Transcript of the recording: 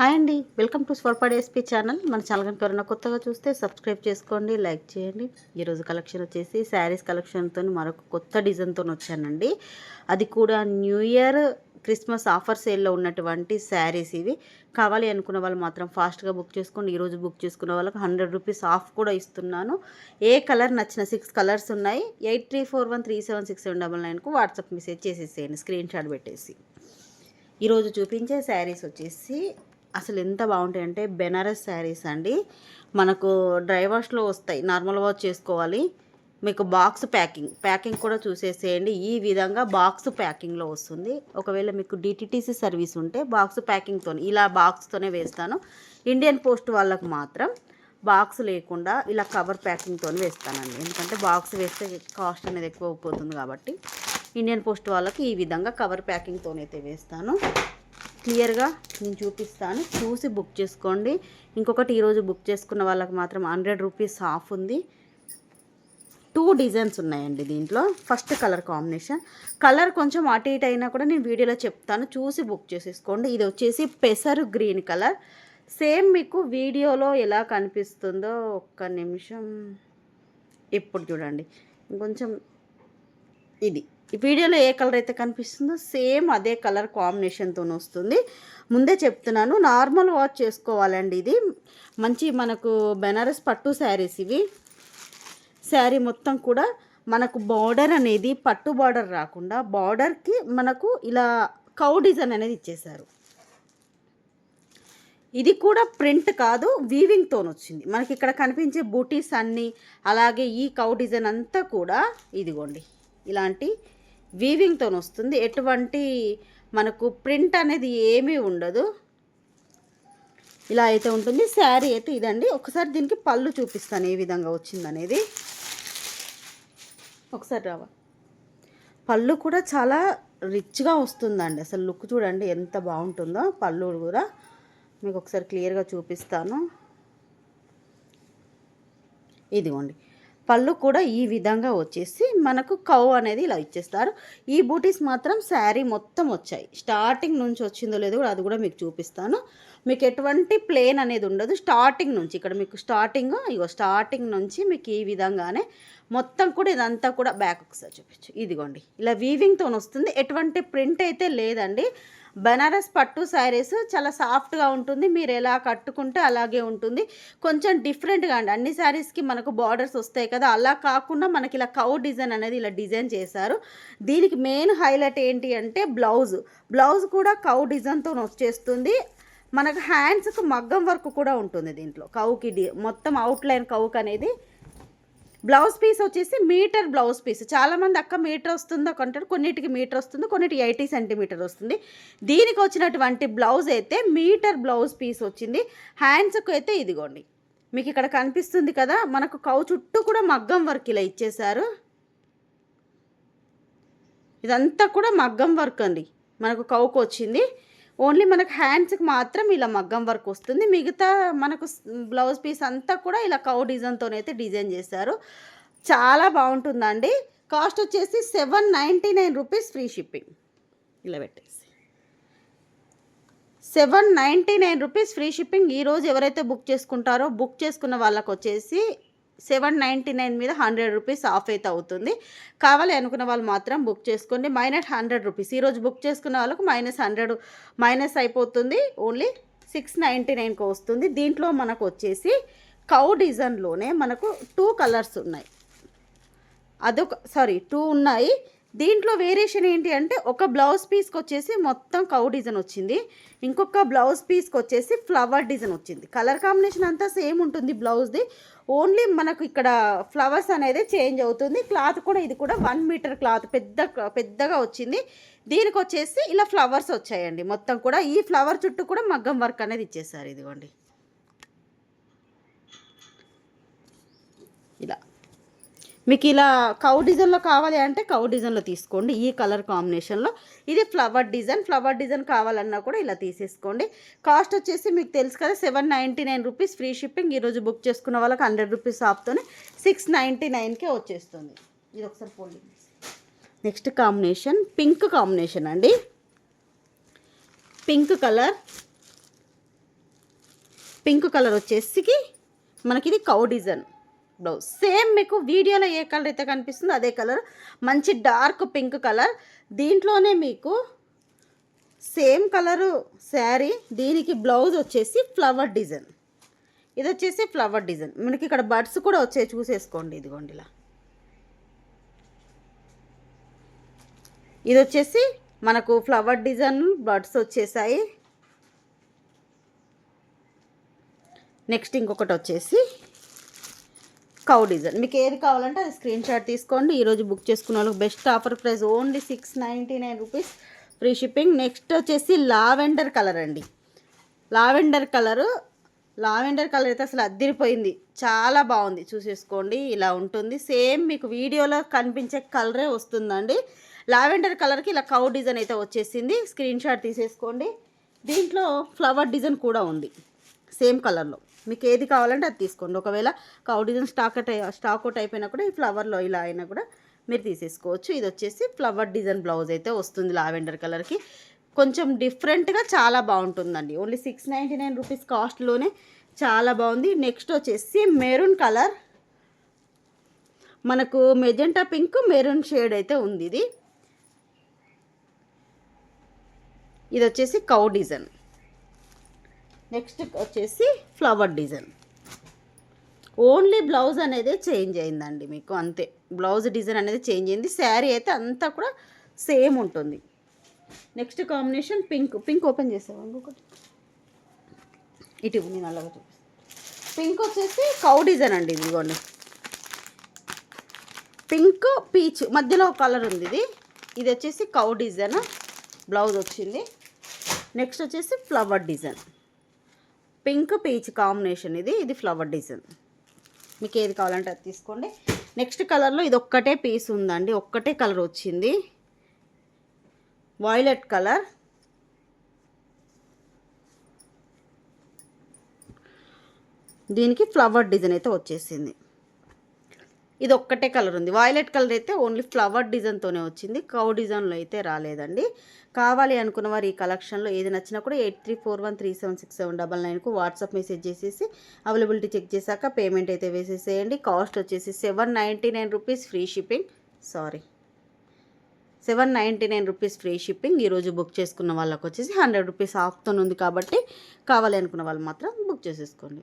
Hi అండి. Welcome to స్వర్పాడ్ SP channel. మన channel కనుక ఎవరైనా కొత్తగా చూస్తే సబ్స్క్రైబ్ చేసుకోండి లైక్ చేయండి. ఈరోజు కలెక్షన్ వచ్చేసి శారీస్ కలెక్షన్తో మరొక కొత్త డిజైన్తో వచ్చానండి. అది కూడా న్యూ ఇయర్ క్రిస్మస్ ఆఫర్ సేల్లో ఉన్నటువంటి శారీస్ ఇవి. కావాలి అనుకున్న వాళ్ళు మాత్రం ఫాస్ట్గా బుక్ చేసుకోండి. ఈరోజు బుక్ చేసుకున్న వాళ్ళకి హండ్రెడ్ రూపీస్ ఆఫ్ కూడా ఇస్తున్నాను. ఏ కలర్ నచ్చిన సిక్స్ కలర్స్ ఉన్నాయి. Eight three four one three seven six seven double నైన్కు WhatsApp message చేసేసేయండి స్క్రీన్ షాట్ పెట్టేసి ఈరోజు చూపించే శారీస్ వచ్చేసి అసలు ఎంత బాగుంటాయంటే బెనారస్ శారీస్ అండి. మనకు డ్రై వాష్లో వస్తాయి. నార్మల్ వాష్ చేసుకోవాలి. మీకు బాక్స్ ప్యాకింగ్ ప్యాకింగ్ కూడా చూసేసేయండి. ఈ విధంగా బాక్స్ ప్యాకింగ్లో వస్తుంది. ఒకవేళ మీకు డిటిటీసీ సర్వీస్ ఉంటే బాక్స్ ప్యాకింగ్తో ఇలా బాక్స్తోనే వేస్తాను. ఇండియన్ పోస్ట్ వాళ్ళకు మాత్రం బాక్స్ లేకుండా ఇలా కవర్ ప్యాకింగ్తో వేస్తానండి. ఎందుకంటే బాక్స్ వేస్తే కాస్ట్ అనేది ఎక్కువ పోతుంది కాబట్టి ఇండియన్ పోస్ట్ వాళ్ళకి ఈ విధంగా కవర్ ప్యాకింగ్తో అయితే వేస్తాను. క్లియర్గా నేను చూపిస్తాను. చూసి బుక్ చేసుకోండి. ఇంకొకటి ఈరోజు బుక్ చేసుకున్న వాళ్ళకి మాత్రం హండ్రెడ్ రూపీస్ ఆఫ్ ఉంది. టూ డిజైన్స్ ఉన్నాయండి దీంట్లో. First colour combination. కలర్ కొంచెం అటు ఇటు అయినా కూడా నేను వీడియోలో చెప్తాను. చూసి బుక్ చేసేసుకోండి. ఇది వచ్చేసి పెసరు గ్రీన్ కలర్. సేమ్ మీకు వీడియోలో ఎలా కనిపిస్తుందో ఒక్క నిమిషం. ఇప్పుడు చూడండి. ఇంకొంచెం ఇది. వీడియోలో ఏ కలర్ అయితే కనిపిస్తుందో సేమ్ అదే కలర్ కాంబినేషన్తో వస్తుంది. ముందే చెప్తున్నాను నార్మల్ వాచ్ చేసుకోవాలండి ఇది. మంచి మనకు బెనారస్ పట్టు శారీస్ ఇవి. శారీ మొత్తం కూడా మనకు బార్డర్ అనేది పట్టు బార్డర్ రాకుండా బార్డర్కి మనకు ఇలా కౌ డిజైన్ అనేది ఇచ్చేశారు. ఇది కూడా ప్రింట్ కాదు వీవింగ్తో వచ్చింది. మనకి ఇక్కడ కనిపించే బూటీస్ అన్నీ అలాగే ఈ కౌ డిజైన్ అంతా కూడా ఇదిగోండి. ఇలాంటి వీవింగ్తో వస్తుంది. ఎటువంటి మనకు ప్రింట్ అనేది ఏమీ ఉండదు. ఇలా అయితే ఉంటుంది. శారీ అయితే ఇదండి. ఒకసారి దీనికి పళ్ళు చూపిస్తాను ఏ విధంగా వచ్చిందనేది. ఒకసారి రావా. పళ్ళు కూడా చాలా రిచ్గా వస్తుందండి. అసలు లుక్ చూడండి ఎంత బాగుంటుందో. పళ్ళు కూడా మీకు ఒకసారి క్లియర్గా చూపిస్తాను. ఇదిగోండి. పళ్ళు కూడా ఈ విధంగా వచ్చేసి మనకు కవ్ అనేది ఇలా ఇచ్చేస్తారు. ఈ బూటీస్ మాత్రం శారీ మొత్తం వచ్చాయి. స్టార్టింగ్ నుంచి వచ్చిందో లేదో కూడా అది కూడా మీకు చూపిస్తాను. మీకు ఎటువంటి ప్లేన్ అనేది ఉండదు. స్టార్టింగ్ నుంచి ఇక్కడ మీకు స్టార్టింగ్ ఇగో స్టార్టింగ్ నుంచి మీకు ఈ విధంగానే మొత్తం కూడా ఇదంతా కూడా బ్యాక్ ఒకసారి చూపించు. ఇదిగోండి. ఇలా వీవింగ్తో వస్తుంది. ఎటువంటి ప్రింట్ అయితే లేదండి. బనారస్ పట్టు శారీస్ చాలా సాఫ్ట్గా ఉంటుంది. మీరు ఎలా కట్టుకుంటే అలాగే ఉంటుంది. కొంచెం డిఫరెంట్గా అండి. అన్ని శారీస్కి మనకు బార్డర్స్ వస్తాయి కదా. అలా కాకుండా మనకి ఇలా కౌ డిజైన్ అనేది ఇలా డిజైన్ చేశారు. దీనికి మెయిన్ హైలైట్ ఏంటి అంటే బ్లౌజ్ బ్లౌజ్ కూడా కౌ డిజైన్తో వచ్చేస్తుంది. మనకు హ్యాండ్స్కి మగ్గం వర్క్ కూడా ఉంటుంది దీంట్లో. కౌకి డి మొత్తం అవుట్లైన్ కౌక్ అనేది బ్లౌజ్ పీస్ వచ్చేసి మీటర్ బ్లౌజ్ పీస్. చాలామంది అక్క మీటర్ వస్తుందో కొంటారు కొన్నిటికి మీటర్ వస్తుంది కొన్నిటికి ఎయిటీ సెంటీమీటర్ వస్తుంది. దీనికి వచ్చినటువంటి బ్లౌజ్ అయితే మీటర్ బ్లౌజ్ పీస్ వచ్చింది. హ్యాండ్స్కు అయితే ఇదిగోండి. మీకు ఇక్కడ కనిపిస్తుంది కదా మనకు కౌ చుట్టూ కూడా మగ్గం వర్క్ ఇలా ఇచ్చేశారు. ఇదంతా కూడా మగ్గం వర్క్ అండి. మనకు కౌకు వచ్చింది. ఓన్లీ మనకు హ్యాండ్స్కి మాత్రం ఇలా మగ్గం వర్క్ వస్తుంది. మిగతా మనకు బ్లౌజ్ పీస్ అంతా కూడా ఇలా కౌ డిజైన్తోనైతే డిజైన్ చేశారు. చాలా బాగుంటుందండి. కాస్ట్ వచ్చేసి seven ninety nine rupees free shipping. ఇలా పెట్టేసి. Seven ninety nine rupees free shipping ఈరోజు ఎవరైతే బుక్ చేసుకుంటారో బుక్ చేసుకున్న వాళ్ళకు వచ్చేసి సెవెన్ నైంటీ నైన్ మీద హండ్రెడ్ రూపీస్ ఆఫ్ అయితే అవుతుంది. కావాలి అనుకున్న వాళ్ళు మాత్రం బుక్ చేసుకోండి. Minus hundred rupees. ఈరోజు బుక్ చేసుకున్న వాళ్ళకు మైనస్ హండ్రెడ్ మైనస్ అయిపోతుంది. ఓన్లీ సిక్స్ నైంటీ నైన్కి వస్తుంది. దీంట్లో మనకు వచ్చేసి కౌ డిజైన్లోనే మనకు టూ కలర్స్ ఉన్నాయి. అదొక సారీ టూ ఉన్నాయి. దీంట్లో వేరియేషన్ ఏంటి అంటే ఒక బ్లౌజ్ పీస్కి వచ్చేసి మొత్తం కౌ డిజైన్ వచ్చింది. ఇంకొక బ్లౌజ్ పీస్కి వచ్చేసి ఫ్లవర్ డిజైన్ వచ్చింది. కలర్ కాంబినేషన్ అంతా సేమ్ ఉంటుంది బ్లౌజ్ది. ఓన్లీ మనకు ఇక్కడ ఫ్లవర్స్ అనేది చేంజ్ అవుతుంది. క్లాత్ కూడా ఇది కూడా వన్ మీటర్ క్లాత్ పెద్ద పెద్దగా వచ్చింది. దీనికి వచ్చేసి ఇలా ఫ్లవర్స్ వచ్చాయండి. మొత్తం కూడా ఈ ఫ్లవర్ చుట్టూ కూడా మగ్గం వర్క్ అనేది ఇచ్చేసారు ఇదిగోండి. ఇలా. మీకు ఇలా కౌ డిజైన్లో కావాలి అంటే కౌ డిజైన్లో తీసుకోండి. ఈ కలర్ కాంబినేషన్లో ఇది ఫ్లవర్ డిజైన్ ఫ్లవర్ డిజైన్ కావాలన్నా కూడా ఇలా తీసేసుకోండి. కాస్ట్ వచ్చేసి మీకు తెలుసు కదా seven ninety nine rupees free shipping ఈరోజు బుక్ చేసుకున్న వాళ్ళకి హండ్రెడ్ రూపీస్ ఆఫ్తోనే సిక్స్ నైంటీ నైన్కే వచ్చేస్తుంది. ఇది ఒకసారి folding next combination pink combination అండి. పింక్ కలర్ పింక్ కలర్ వచ్చేసి మనకి ఇది కౌ డిజైన్ బ్లౌజ్ సేమ్ మీకు వీడియోలో ఏ కలర్ అయితే కనిపిస్తుందో అదే కలర్ మంచి డార్క్ పింక్ కలర్ దీంట్లోనే మీకు సేమ్ కలరు శారీ దీనికి బ్లౌజ్ వచ్చేసి ఫ్లవర్ డిజైన్ ఇది వచ్చేసి ఫ్లవర్ డిజైన్ మనకి ఇక్కడ బడ్స్ కూడా వచ్చాయి చూసేసుకోండి. ఇదిగోండి ఇలా. ఇది వచ్చేసి మనకు ఫ్లవర్ డిజైన్ బడ్స్ వచ్చేసాయి. నెక్స్ట్ ఇంకొకటి వచ్చేసి కౌ డిజైన్ మీకు ఏది కావాలంటే అది స్క్రీన్ షాట్ తీసుకోండి. ఈరోజు బుక్ చేసుకున్న వాళ్ళకి best offer price only six ninety nine rupees free shipping next వచ్చేసి లావెండర్ కలర్ అండి. లావెండర్ కలరు లావెండర్ కలర్ అయితే అసలు అద్దరిపోయింది. చాలా బాగుంది. చూసేసుకోండి. ఇలా ఉంటుంది. సేమ్ మీకు వీడియోలో కనిపించే కలరే వస్తుందండి. లావెండర్ కలర్కి ఇలా కౌ డిజైన్ అయితే వచ్చేసింది. స్క్రీన్ షాట్ తీసేసుకోండి. దీంట్లో ఫ్లవర్ డిజైన్ కూడా ఉంది. సేమ్ కలర్లో మీకు ఏది కావాలంటే అది తీసుకోండి. ఒకవేళ cow design stock out stock out అయిపోయినా కూడా ఈ ఫ్లవర్లో ఇలా అయినా కూడా మీరు తీసేసుకోవచ్చు. ఇది వచ్చేసి ఫ్లవర్ డిజైన్ బ్లౌజ్ అయితే వస్తుంది లావెండర్ కలర్కి కొంచెం డిఫరెంట్గా చాలా బాగుంటుందండి. Only six ninety nine rupees కాస్ట్లోనే చాలా బాగుంది. నెక్స్ట్ వచ్చేసి మెరూన్ కలర్ మనకు మెజెంటా పింక్ మెరూన్ షేడ్ అయితే ఉంది ఇది. ఇది వచ్చేసి కౌ డిజైన్ నెక్స్ట్ వచ్చేసి ఫ్లవర్ డిజైన్. ఓన్లీ బ్లౌజ్ అనేది చేంజ్ అయిందండి మీకు అంతే. బ్లౌజ్ డిజైన్ అనేది చేంజ్ అయింది. శారీ అయితే అంతా కూడా సేమ్ ఉంటుంది. Next combination pink. Pink open చేసాము ఇంకొకటి? ఇటు నేను అలాగా చూపిస్తాను పింక్ వచ్చేసి కౌ డిజైన్ అండి ఇది ఇదిగోండి. పింక్ పీచ్ మధ్యలో కలర్ ఉంది ఇది. ఇది వచ్చేసి కౌ డిజైన్. బ్లౌజ్ వచ్చింది. నెక్స్ట్ వచ్చేసి flower design. Pink peach combination ఇది ఇది ఫ్లవర్ డిజైన్ మీకు ఏది కావాలంటే అది తీసుకోండి. నెక్స్ట్ కలర్లో ఇది ఒక్కటే పీస్ ఉందండి ఒక్కటే కలర్ వచ్చింది. వాయిలెట్ కలర్ దీనికి ఫ్లవర్ డిజైన్ అయితే వచ్చేసింది. ఇది ఒక్కటే కలర్ ఉంది. వాయిలెట్ కలర్ అయితే ఓన్లీ ఫ్లవర్ డిజైన్తోనే వచ్చింది. కౌ డిజైన్లో అయితే రాలేదండి. కావాలి అనుకున్న వారు ఈ కలెక్షన్లో ఏది నచ్చినా కూడా eight three four one three seven six seven double నైన్కు WhatsApp message చేసేసి అవైలబిలిటీ చెక్ చేశాక పేమెంట్ అయితే వేసేసేయండి. కాస్ట్ వచ్చేసి seven ninety nine rupees free shipping sorry seven ninety nine rupees free shipping ఈరోజు బుక్ చేసుకున్న వాళ్ళకి వచ్చేసి హండ్రెడ్ రూపీస్ ఆఫ్తో ఉంది కాబట్టి కావాలి అనుకున్న వాళ్ళు మాత్రం బుక్ చేసేసుకోండి.